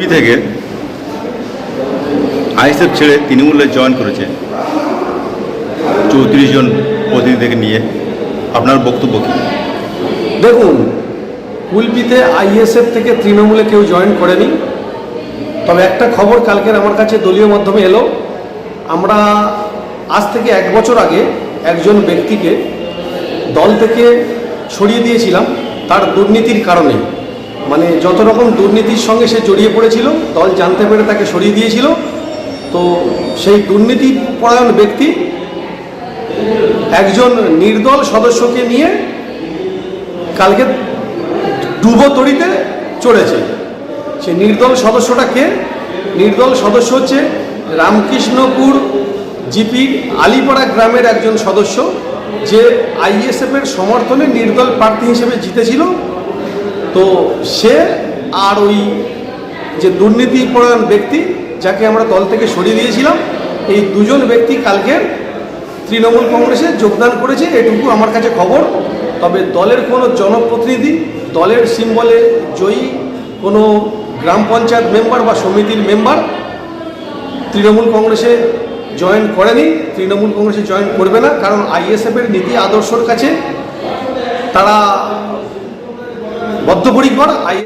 P থেকে ISF ছেড়ে তৃণমূলে জয়েন করেছে। চৌত্রিশ জন প্রতিনিধিকে নিয়ে। আপনার বক্তব্য কী? দেখুন, কুলপিতে আইএসএফ থেকে তৃণমূলে কেউ জয়েন করেনি। তবে একটা খবর কালকের আমার কাছে দলীয় মাধ্যমে এলো। আমরা আজ থেকে এক বছর আগে একজন ব্যক্তিকে দল থেকে সরিয়ে দিয়েছিলাম। তার দুর্নীতির কারণে। মানে যত রকম দুর্নীতির সঙ্গে সে জড়িয়ে পড়েছিল, দল জানতে পেরে তাকে সরিয়ে দিয়েছিল। তো সেই দুর্নীতি পরায়ণ ব্যক্তি একজন নির্দল সদস্যকে নিয়ে কালকে ডুবো তড়িতে চড়েছে। সে নির্দল সদস্যটা কে? নির্দল সদস্য হচ্ছে রামকৃষ্ণপুর জিপির আলিপাড়া গ্রামের একজন সদস্য, যে আইএসএফের সমর্থনে নির্দল প্রার্থী হিসেবে জিতেছিল। তো সে আর ওই যে দুর্নীতি দুর্নীতিপরায়ণ ব্যক্তি যাকে আমরা দল থেকে সরিয়ে দিয়েছিলাম, এই দুজন ব্যক্তি কালকে তৃণমূল কংগ্রেসে যোগদান করেছে, এটুকু আমার কাছে খবর। তবে দলের কোনো জনপ্রতিনিধি, দলের সিম্বলে জয়ী কোনো গ্রাম পঞ্চায়েত মেম্বার বা সমিতির মেম্বার তৃণমূল কংগ্রেসে জয়েন করেনি, তৃণমূল কংগ্রেসে জয়েন করবে না, কারণ আইএসএফের নীতি আদর্শর কাছে তারা বদ্ধপরিকর আই